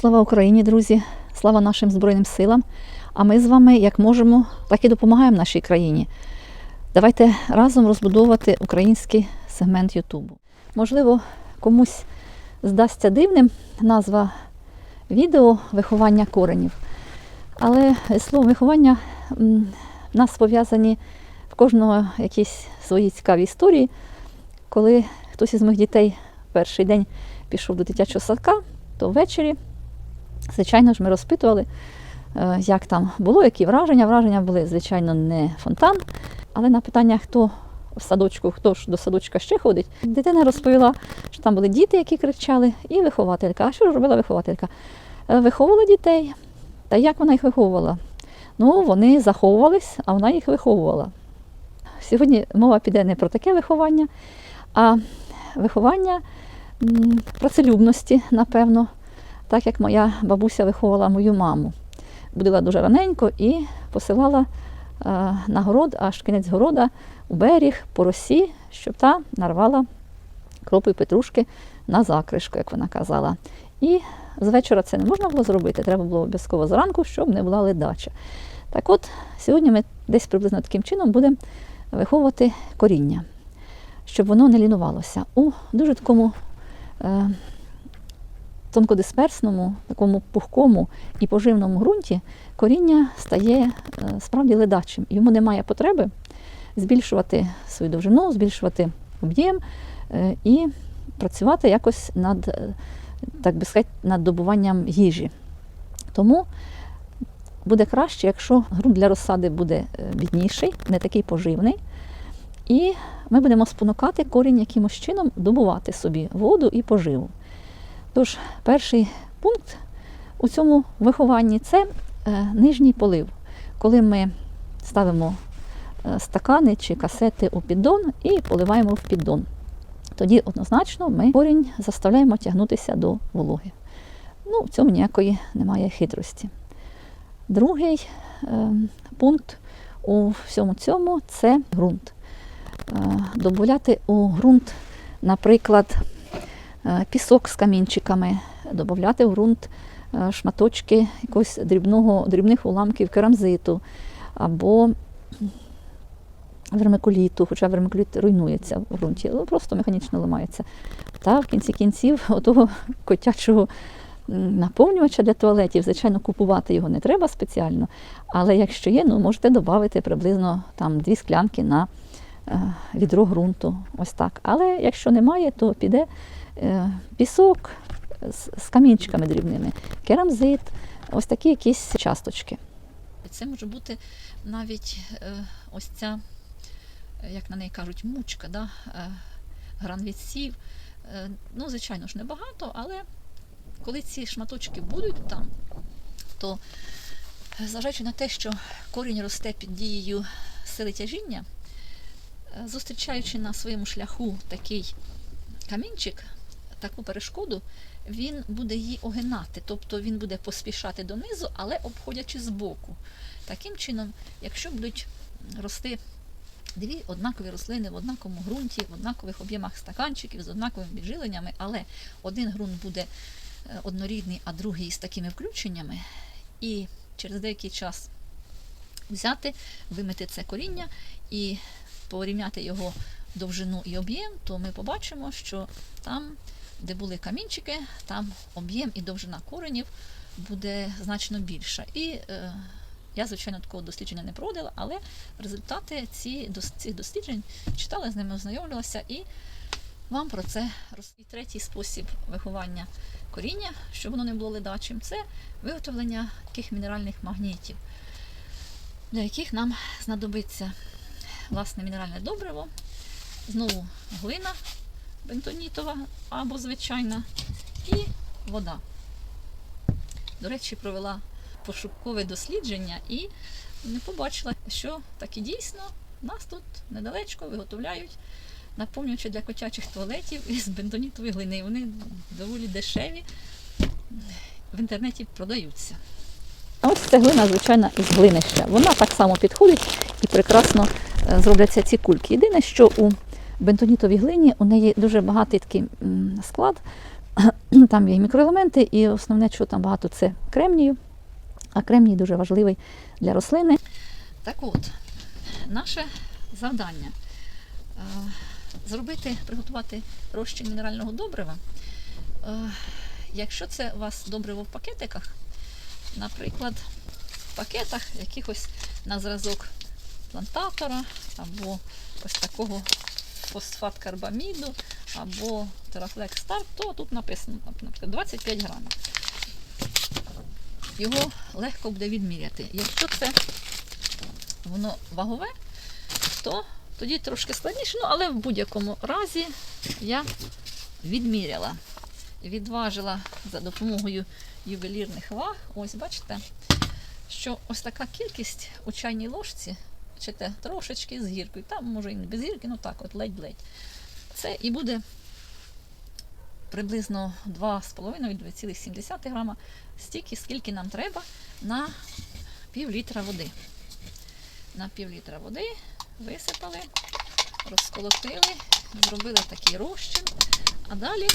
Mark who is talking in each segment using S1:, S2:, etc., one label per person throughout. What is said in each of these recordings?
S1: Слава Україні, друзі! Слава нашим Збройним силам! А ми з вами як можемо, так і допомагаємо нашій країні. Давайте разом розбудовувати український сегмент Ютубу. Можливо, комусь здасться дивним назва відео виховання коренів. Але слово виховання в нас пов'язані в кожного якісь свої цікаві історії. Коли хтось із моїх дітей перший день пішов до дитячого садка, то ввечері, звичайно ж, ми розпитували, е, як там було, які враження. Враження були, звичайно, не фонтан. Але на питання, хто в садочку, хто ж до садочка ще ходить, дитина розповіла, що там були діти, які кричали, і вихователька. А що ж робила вихователька? Е, Виховувала дітей. Та як вона їх виховувала? Ну, вони заховувались, а вона їх виховувала. Сьогодні мова піде не про таке виховання, а виховання працелюбності, напевно, так як моя бабуся виховувала мою маму. Будила дуже раненько і посилала е, на город, аж кінець города у берег по росі, щоб та нарвала кропи петрушки на закришку, як вона казала. І з вечора це не можна було зробити, треба було обов'язково зранку, щоб не була ледача. Так от, сьогодні ми десь приблизно таким чином будемо виховувати коріння, щоб воно не лінувалося. У дуже такому е, тонкодисперсному, такому пухкому і поживному ґрунті коріння стає е, справді ледачим. Йому немає потреби збільшувати свою довжину, збільшувати об'єм е, і працювати якось над, е, так би сказати, над добуванням їжі. Тому буде краще, якщо ґрунт для розсади буде бідніший, не такий поживний. І ми будемо спонукати корінь якимось чином добувати собі воду і поживу. Тож, перший пункт у цьому вихованні це е, нижній полив, коли ми ставимо е, стакани чи касети у піддон і поливаємо в піддон. Тоді однозначно ми корінь заставляємо тягнутися до вологи. Ну, в цьому ніякої немає хитрості. Другий е, пункт у всьому цьому це ґрунт. Добавляти у ґрунт, наприклад, пісок з камінчиками, додати в ґрунт е, шматочки якогось дрібного, дрібних уламків керамзиту або вермикуліту, хоча вермикуліт руйнується в ґрунті, просто механічно ламається. Та в кінці кінців отого котячого наповнювача для туалетів, звичайно, купувати його не треба спеціально, але якщо є, ну можете додати приблизно там дві склянки на е, відро ґрунту. Ось так. Але якщо немає, то піде е, пісок з, камінчиками дрібними, керамзит, ось такі якісь часточки. Це може бути навіть е, ось ця, е, як на неї кажуть, мучка, да? е. Е, ну, звичайно ж, небагато, але коли ці шматочки будуть там, то е, зважаючи на те, що корінь росте під дією сили тяжіння, е, зустрічаючи на своєму шляху такий камінчик, таку перешкоду, він буде її огинати, тобто він буде поспішати донизу, але обходячи збоку. Таким чином, якщо будуть рости дві однакові рослини в однаковому ґрунті, в однакових об'ємах стаканчиків з однаковими піджиленнями, але один ґрунт буде е, однорідний, а другий з такими включеннями, і через деякий час взяти, вимити це коріння і порівняти його довжину і об'єм, то ми побачимо, що там, де були камінчики, там об'єм і довжина коренів буде значно більша. І е, я, звичайно, такого дослідження не проводила, але результати ці, цих досліджень читала, з ними ознайомлювалася і вам про це. І третій спосіб виховання коріння, щоб воно не було ледачим, це виготовлення таких мінеральних магнітів, для яких нам знадобиться власне мінеральне добриво, знову глина бентонітова або звичайна, і вода. До речі, провела пошукове дослідження і побачила, що так і дійсно нас тут недалечко виготовляють наповнювачі для котячих туалетів із бентонітової глини. Вони доволі дешеві, в інтернеті продаються. А ось ця глина, звичайно, із глинища. Вона так само підходить і прекрасно е, зробляться ці кульки. Єдине, що у бентонітовій глині у неї дуже багатий такий склад, Там є мікроелементи, і основне, що там багато, це кремнію. А кремній дуже важливий для рослини. Так от, наше завдання е, зробити, приготувати розчин мінерального добрива. Е, якщо це у вас добриво в пакетиках, наприклад, в пакетах якихось на зразок плантатора або ось такого фосфат карбаміду або терафлекс старт, то тут написано, наприклад, 25 грамів. Його легко буде відміряти. Якщо це воно вагове, то тоді трошки складніше, ну, але в будь-якому разі я відміряла, відважила за допомогою ювелірних ваг. Ось бачите, що ось така кількість у чайній ложці, бачите, трошечки з гіркою. Там може і не без гірки, ну так, от ледь-ледь. Це і буде приблизно 2,5-2,7 грама, стільки, скільки нам треба на пів літра води. На пів літра води висипали, розколотили, зробили такий розчин. А далі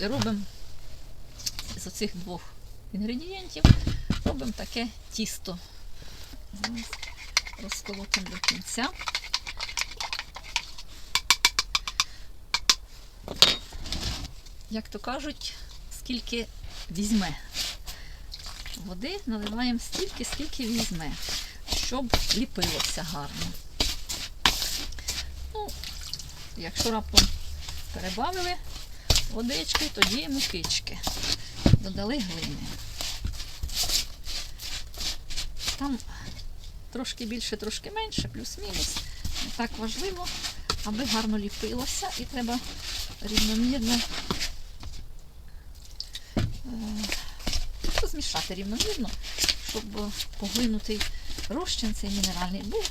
S1: робимо з оцих двох інгредієнтів робимо таке тісто. Зараз розколотимо до кінця. Як то кажуть, скільки візьме. Води наливаємо стільки, скільки візьме, щоб ліпилося гарно. Ну, якщо раптом перебавили водички, тоді мукички. Додали глини. Там трошки більше, трошки менше, плюс-мінус. Не так важливо, аби гарно ліпилося і треба рівномірно е, розмішати рівномірно, щоб поглинутий розчин цей мінеральний був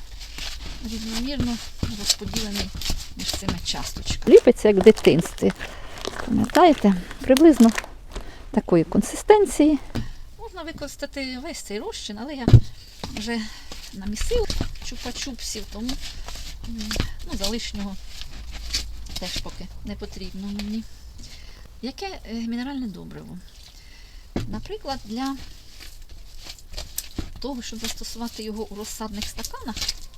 S1: рівномірно розподілений між цими часточками. Ліпиться як в дитинстві. Пам'ятаєте? Приблизно такої консистенції. Можна використати весь цей розчин, але я вже намісила чупа-чупсів, тому ну, за лишнього теж поки не потрібно мені. Яке е, мінеральне добриво? Наприклад, для того, щоб застосувати його у розсадних стаканах,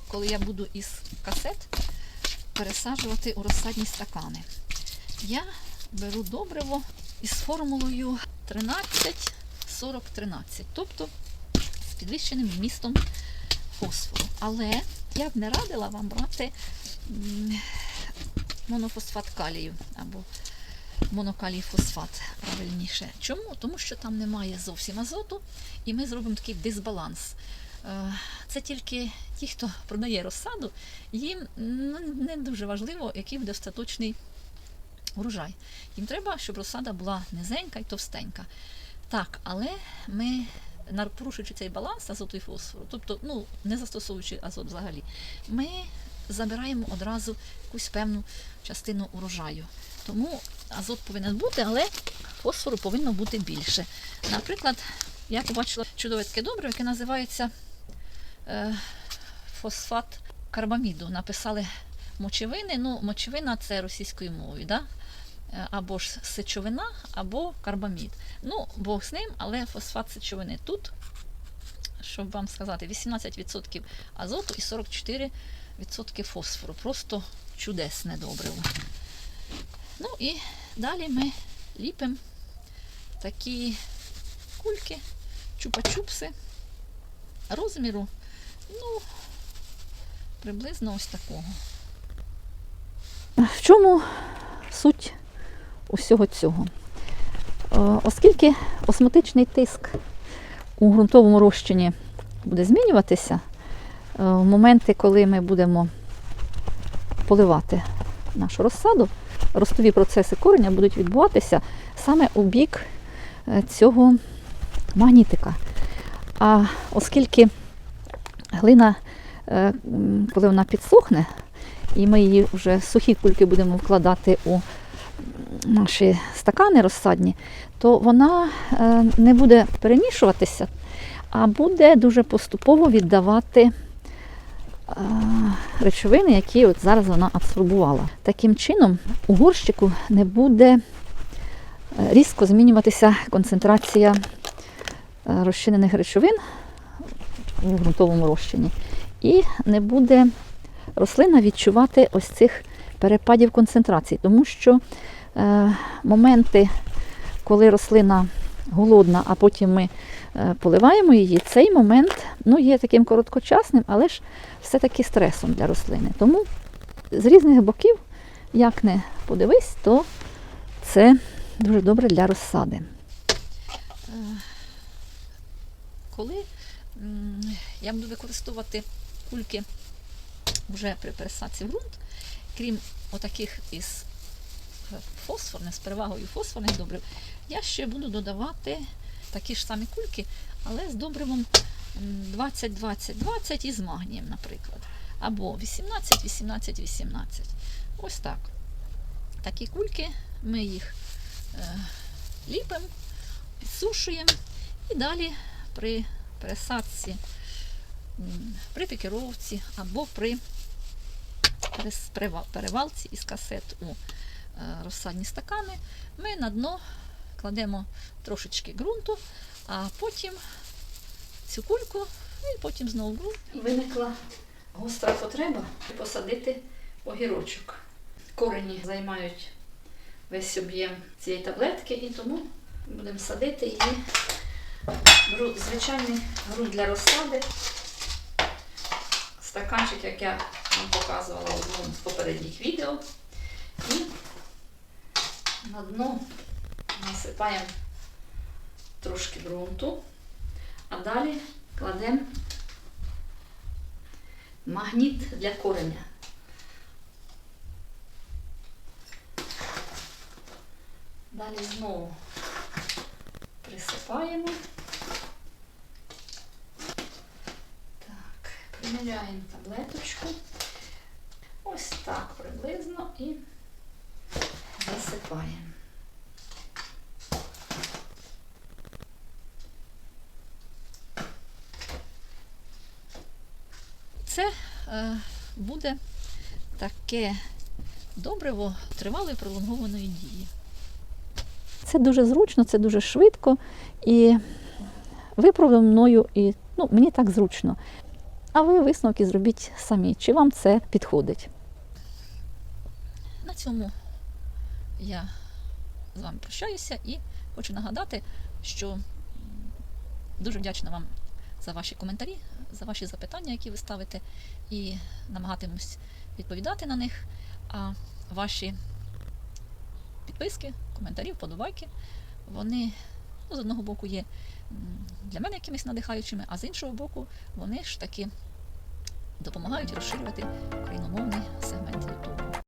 S1: коли я буду із касет пересаджувати у розсадні стакани, я беру добриво із формулою 13 40 13, тобто з підвищеним вмістом фосфору. Але я б не радила вам брати монофосфат калію або монокалій фосфат правильніше. Чому? Тому що там немає зовсім азоту, і ми зробимо такий дисбаланс. Е, Це тільки ті, хто продає розсаду, їм не дуже важливо, який буде остаточний урожай. Їм треба, щоб розсада була низенька і товстенька. Так, але ми, порушуючи цей баланс азоту і фосфору, тобто ну, не застосовуючи азот взагалі, ми забираємо одразу якусь певну частину урожаю. Тому азот повинен бути, але фосфору повинно бути більше. Наприклад, я побачила чудове таке добре, яке називається е, фосфат карбаміду. Написали мочевини. Ну, мочевина це російською мовою, да? Е, або ж сечовина, або карбамід. Ну, Бог з ним, але фосфат сечовини тут, щоб вам сказати, 18% азоту і 44% фосфору. Просто чудесне добриво. Ну і далі ми ліпимо такі кульки, чупа-чупси розміру, ну, приблизно ось такого. В чому суть усього цього? Е, Оскільки осмотичний тиск у ґрунтовому розчині буде змінюватися, е, в моменти, коли ми будемо поливати нашу розсаду, ростові процеси кореня будуть відбуватися саме у бік е, цього магнітика. А оскільки глина, е, коли вона підсохне, і ми її вже сухі кульки будемо вкладати у наші стакани розсадні, то вона е, не буде перемішуватися, а буде дуже поступово віддавати е, речовини, які от зараз вона абсорбувала. Таким чином, у горщику не буде е, різко змінюватися концентрація розчинених речовин у ґрунтовому розчині. І не буде рослина відчувати ось цих перепадів концентрації, тому що е, моменти, коли рослина голодна, а потім ми е, поливаємо її, цей момент ну, є таким короткочасним, але ж все-таки стресом для рослини. Тому з різних боків, як не подивись, то це дуже добре для розсади. Коли я буду використовувати кульки вже при пересадці в ґрунт, крім отаких із фосфорних, з перевагою фосфорних добрив, я ще буду додавати такі ж самі кульки, але з добривом 20-20-20 і з магнієм, наприклад. Або 18-18-18. Ось так. Такі кульки, ми їх е, ліпимо, підсушуємо і далі при пересадці, при пікіровці або при перева- перевалці із касет у е, розсадні стакани, ми на дно кладемо трошечки ґрунту, а потім цю кульку і потім знову ґрунт. Виникла гостра потреба посадити огірочок. Корені займають весь об'єм цієї таблетки, і тому будемо садити її. Беру звичайний ґрунт для розсади. Стаканчик, як я вам показувала в одному з попередніх відео. І на дно насипаємо трошки ґрунту, а далі кладемо магніт для кореня. Далі знову присипаємо. Так, приміряємо таблеточку. Так приблизно і засипаємо. Це е, буде таке добриво тривалої пролонгованої дії. Це дуже зручно, це дуже швидко і виправдано мною, і ну, мені так зручно. А ви висновки зробіть самі, чи вам це підходить. Цьому я з вами прощаюся і хочу нагадати, що дуже вдячна вам за ваші коментарі, за ваші запитання, які ви ставите, і намагатимусь відповідати на них. А ваші підписки, коментарі, вподобайки, вони ну, з одного боку є для мене якимись надихаючими, а з іншого боку, вони ж таки допомагають розширювати україномовний сегмент YouTube.